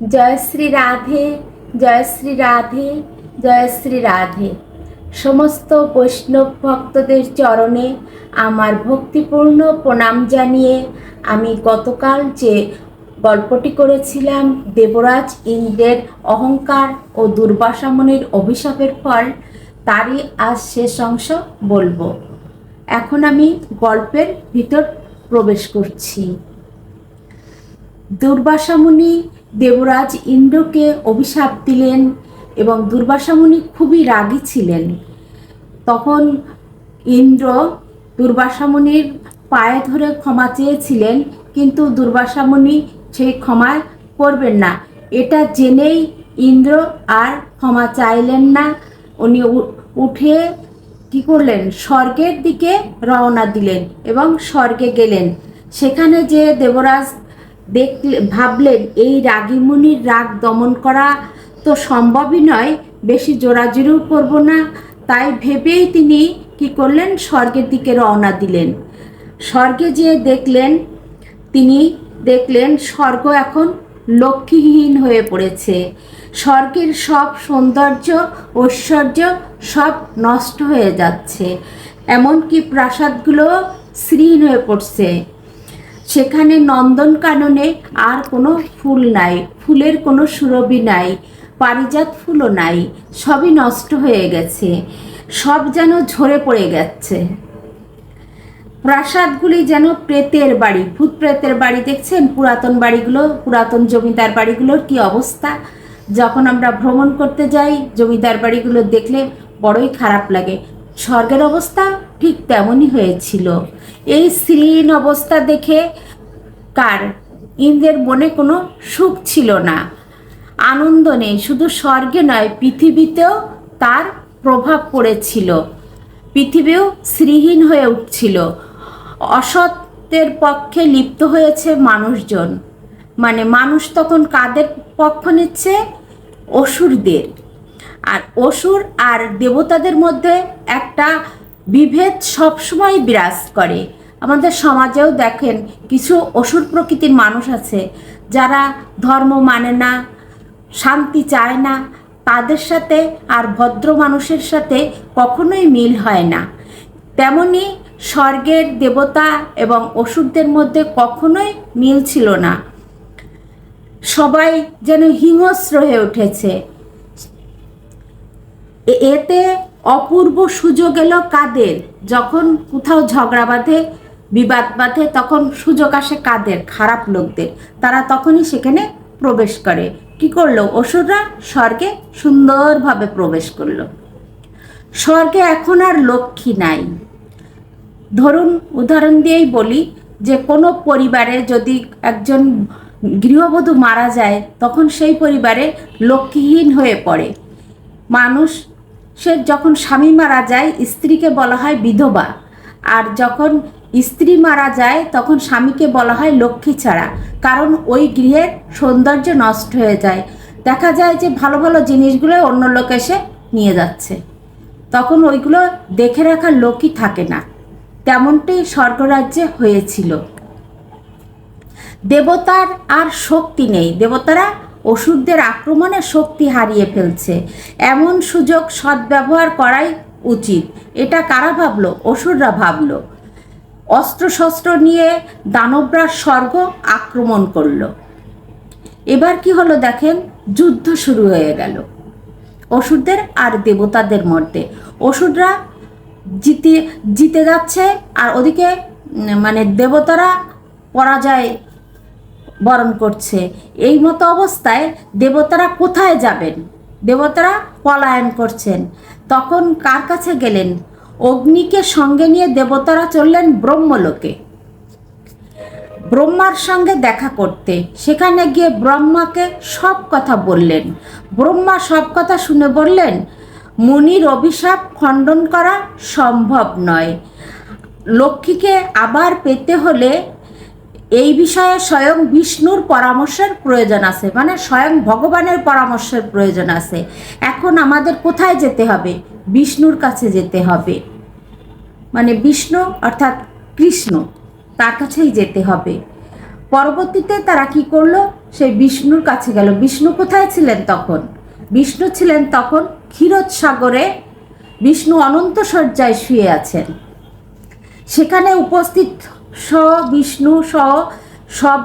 জয় শ্রী রাধে, জয় শ্রী রাধে, জয় শ্রী রাধে। সমস্ত বৈষ্ণব ভক্তদের চরণে আমার ভক্তিপূর্ণ প্রণাম জানিয়ে আমি গতকাল যে গল্পটি করেছিলাম, দেবরাজ ইন্দ্রের অহংকার ও দুর্বাসামনির অভিশাপের ফল, তারই আজ শেষ অংশ বলব। এখন আমি গল্পের ভিতর প্রবেশ করছি। দুর্বাসামুনি দেবরাজ ইন্দ্রকে অভিশাপ দিলেন এবং দুর্বাসামুনি খুবই রাগী ছিলেন। তখন ইন্দ্র দুর্বাসামুনির পায়ে ধরে ক্ষমা চেয়েছিলেন, কিন্তু দুর্বাসামুনি সেই ক্ষমা করবেন না। এটা জেনেই ইন্দ্র আর ক্ষমা চাইলেন না। উনি উঠে কি করলেন? স্বর্গের দিকে রওনা দিলেন এবং স্বর্গে গেলেন। সেখানে যে দেবরাজ দেখলে, ভাবলেন, এই রাগিমুনির রাগ দমন করা তো সম্ভবই নয়, বেশি জোরাজুরিও করব না। তাই ভেবেই তিনি কি করলেন, স্বর্গের দিকে রওনা দিলেন। স্বর্গে যেয়ে দেখলেন, তিনি দেখলেন স্বর্গ এখন লক্ষ্মীহীন হয়ে পড়েছে। স্বর্গের সব সৌন্দর্য, ঐশ্বর্য সব নষ্ট হয়ে যাচ্ছে। এমনকি প্রাসাদগুলো শ্রীহীন হয়ে পড়ছে। সেখানে নন্দনকাননে আর কোনো ফুল নাই, ফুলের কোনো সুরভি নাই, পারিজাত ফুলও নাই, সবই নষ্ট হয়ে গেছে, সব যেন ঝরে পড়ে গেছে। প্রাসাদগুলি যেন প্রেতের বাড়ি, ভূত প্রেতের বাড়ি, দেখছেন পুরাতন বাড়িগুলো, পুরাতন জমিদার বাড়িগুলোর কি অবস্থা? যখন আমরা ভ্রমণ করতে যাই, জমিদার বাড়িগুলো দেখলে বড়ই খারাপ লাগে। স্বর্গের অবস্থা? ঠিক তেমনই হয়েছিল। এই শ্রীহীন অবস্থা দেখে কার? ইন্দ্রের মনে কোনো সুখ ছিল না। আনন্দ নেই, শুধু স্বর্গে নয়, পৃথিবীতেও তার প্রভাব পড়েছিল। পৃথিবীও শ্রীহীন হয়ে উঠছিল। অসত্যের পক্ষে লিপ্ত হয়েছে মানুষজন। মানে মানুষ তখন কাদের পক্ষ নিচ্ছে? অসুরদের। আর অসুর আর দেবতাদের মধ্যে একটা বিভেদ সবসময় বিরাজ করে। আমাদের সমাজেও দেখেন কিছু অসুর প্রকৃতির মানুষ আছে, যারা ধর্ম মানে না, শান্তি চায় না, তাদের সাথে আর ভদ্র মানুষের সাথে কখনোই মিল হয় না। তেমনি স্বর্গের দেবতা এবং অসুরদের মধ্যে কখনোই মিল ছিল না। সবাই যেন হিংস্র হয়ে উঠেছে। এতে অপূর্ব সুযোগ এলো কাদের? যখন কোথাও ঝগড়া বাঁধে, বিবাদ বাঁধে, তখন সুযোগ আসে কাদের? খারাপ লোকদের। তারা তখনই সেখানে প্রবেশ করে। কি করল? অসুররা স্বর্গে সুন্দরভাবে প্রবেশ করল। স্বর্গে এখন আর লক্ষ্মী নাই। ধরুন, উদাহরণ দিয়েই বলি যে, কোনো পরিবারে যদি একজন গৃহবধূ মারা যায়, তখন সেই পরিবারে লক্ষ্মীহীন হয়ে পড়ে। মানুষ সে যখন স্বামী মারা যায়, স্ত্রীকে বলা হয় বিধবা। আর যখন স্ত্রী মারা যায়, তখন স্বামীকে বলা হয় লক্ষ্মী ছাড়া। কারণ ওই গৃহের সৌন্দর্য নষ্ট হয়ে যায়। দেখা যায় যে ভালো ভালো জিনিসগুলো অন্য লোক এসে নিয়ে যাচ্ছে। তখন ওইগুলো দেখে রাখার লোকই থাকে না। তেমনটাই স্বর্গরাজ্যে হয়েছিল। দেবতার আর শক্তি নেই। দেবতারা অসুরদের আক্রমণে শক্তি হারিয়ে ফেলছে। এমন সুযোগ সদ্ব্যবহার করাই উচিত। এটা কারা ভাবলো? অসুররা ভাবলো। অস্ত্রশস্ত্র নিয়ে দানবরা স্বর্গ আক্রমণ করল। এবার কি হলো দেখেন? যুদ্ধ শুরু হয়ে গেল। অসুরদের আর দেবতাদের মধ্যে অসুররা জিতে জিতে যাচ্ছে আর ওদিকে মানে দেবতারা পরাজয় বরণ করছে। এই মতো অবস্থায় দেবতারা কোথায় যাবেন? দেবতারা পলায়ন করছেন। তখন কার কাছে গেলেন? অগ্নিকে সঙ্গে নিয়ে দেবতারা চললেন ব্রহ্মলোকে। ব্রহ্মার সঙ্গে দেখা করতে। সেখানে গিয়ে ব্রহ্মাকে সব কথা বললেন। ব্রহ্মা সব কথা শুনে বললেন, মুনির অভিশাপ খণ্ডন করা সম্ভব নয়। লক্ষ্মীকে আবার পেতে হলে এই বিষয়ে স্বয়ং বিষ্ণুর পরামর্শের প্রয়োজন আছে। মানে স্বয়ং ভগবানের পরামর্শের প্রয়োজন আছে। এখন আমাদের কোথায় যেতে হবে? বিষ্ণুর কাছে যেতে হবে। মানে বিষ্ণু অর্থাৎ কৃষ্ণ তার কাছেই যেতে হবে। পরবর্তীতে তারা কি করল? সেই বিষ্ণুর কাছে গেল। বিষ্ণু কোথায় ছিলেন তখন? বিষ্ণু ছিলেন তখন ক্ষীরোদ সাগরে। বিষ্ণু অনন্ত শয্যায় শুয়ে আছেন। সেখানে উপস্থিত সহ বিষ্ণু সহ সব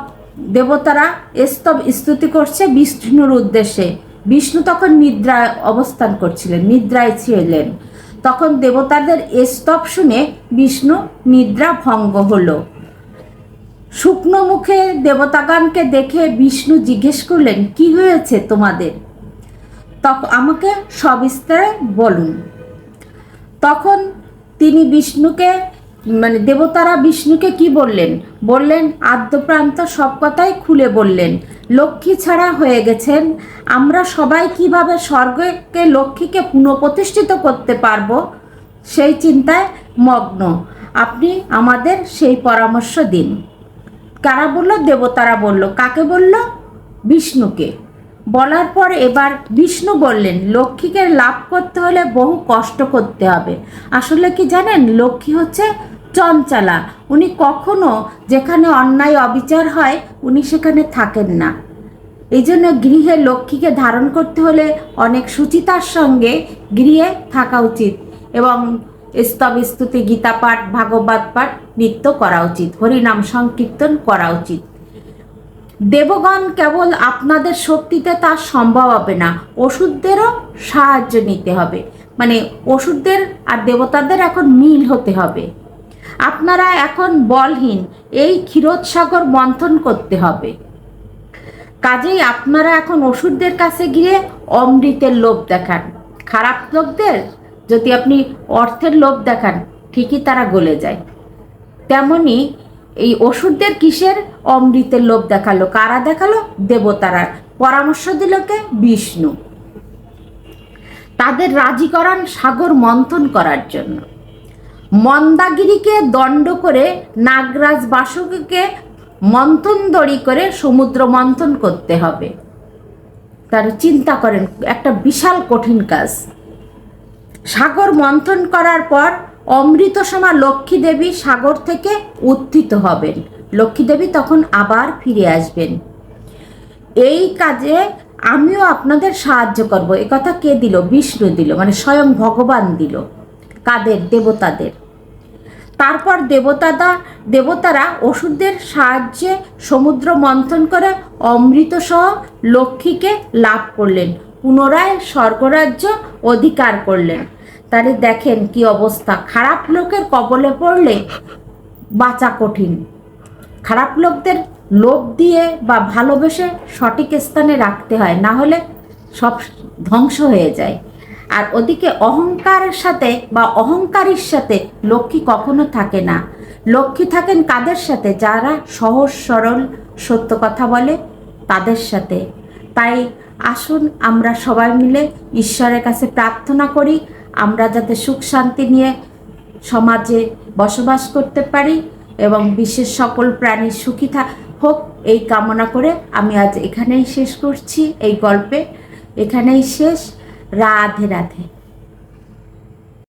দেবতারা স্তব স্তুতি করছে বিষ্ণুর উদ্দেশ্যে। বিষ্ণু তখন নিদ্রায় অবস্থান করছিলেন, নিদ্রায় ছিলেন। তখন দেবতাদের স্তব শুনে বিষ্ণু নিদ্রা ভঙ্গ হলো। শুকনো মুখে দেবতাগণকে দেখে বিষ্ণু জিজ্ঞেস করলেন, কি হয়েছে তোমাদের? তখন আমাকে সবিস্তারে বলুন। তখন তিনি বিষ্ণুকে মানে দেবতারা বিষ্ণুকে কি বললেন? বললেন, আদ্যপ্রান্ত সব কথাই খুলে বললেন। লক্ষ্মী ছাড়া হয়ে গেছেন। আমরা সবাই কীভাবে স্বর্গকে, লক্ষ্মীকে পুনঃপ্রতিষ্ঠিত করতে পারব? সেই চিন্তায় মগ্ন। আপনি আমাদের সেই পরামর্শ দিন। কারা বলল? দেবতারা বলল। কাকে বলল? বিষ্ণুকে। বলার পর এবার বিষ্ণু বললেন, লক্ষ্মীকে লাভ করতে হলে বহু কষ্ট করতে হবে। আসলে কি জানেন? লক্ষ্মী হচ্ছে চঞ্চলা। উনি কখনো যেখানে অন্যায়, অবিচার হয়, উনি সেখানে থাকেন না। এই জন্য গৃহে লক্ষ্মীকে ধারণ করতে হলে অনেক সুচিতার সঙ্গে গৃহে থাকা উচিত এবং স্তব স্তুতি গীতা পাঠ ভাগবত পাঠ নৃত্য করা উচিত, হরিনাম সংকীর্তন করা উচিত। দেবগণ কেবল আপনাদের শক্তিতে তা সম্ভব হবে না, ওষুধদেরও সাহায্য নিতে হবে। মানে ওষুধদের আর দেবতাদের এখন মিল হতে হবে। আপনারা এখন বলহীন, এই ক্ষীরোৎসাগর মন্থন করতে হবে। কাজেই আপনারা এখন ওষুধদের কাছে গিয়ে অমৃতের লোভ দেখান। খারাপ লোকদের, যদি আপনি অর্থের লোভ দেখান, ঠিকই তারা গলে যায়। তেমনি এই ওষুধদের কিসের অমৃতের লোভ দেখাল, কারা দেখাল? দেবতারা। পরামর্শ দিল কে? বিষ্ণু। তাদের রাজি করান সাগর মন্থন করার জন্য। মন্দাগিরিকে দণ্ড করে নাগরাজ বাসককে মন্থন দড়ি করে সমুদ্র মন্থন করতে হবে। তার চিন্তা করেন, একটা বিশাল কঠিন কাজ। সাগর মন্থন করার পর অমৃত সমা লক্ষ্মী দেবী সাগর থেকে উত্থিত হবেন। লক্ষ্মী দেবী তখন আবার ফিরে আসবেন। এই কাজে আমিও আপনাদের সাহায্য করব। এ কথা কে দিল? বিষ্ণু দিল মানে স্বয়ং ভগবান দিল। কাদের? দেবতাদের। তারপর দেবতাদা, দেবতারা ওষুধদের সাহায্যে সমুদ্র মন্থন করে অমৃত সহ লক্ষ্মীকে লাভ করলেন, পুনরায় স্বর্গরাজ্য অধিকার করলেন। তাহলে দেখেন কি অবস্থা। খারাপ লোকের কবলে পড়লে বাঁচা কঠিন। খারাপ লোকদের লোভ দিয়ে বা ভালোবেসে সঠিক স্থানে রাখতে হয়, না হলে সব ধ্বংস হয়ে যায়। আর ওদিকে অহংকারের সাথে বা অহংকারীর সাথে লক্ষ্মী কখনো থাকে না। লক্ষ্মী থাকেন কাদের সাথে? যারা সহজ, সরল, সত্য কথা বলে তাদের সাথে। তাই আসুন আমরা সবাই মিলে ঈশ্বরের কাছে প্রার্থনা করি, আমরা যাতে সুখ শান্তি নিয়ে সমাজে বসবাস করতে পারি এবং বিশ্বের সকল প্রাণী সুখী থা হোক, এই কামনা করে আমি আজ এখানেই শেষ করছি এই গল্পে। এখানেই শেষ। রাধে রাধে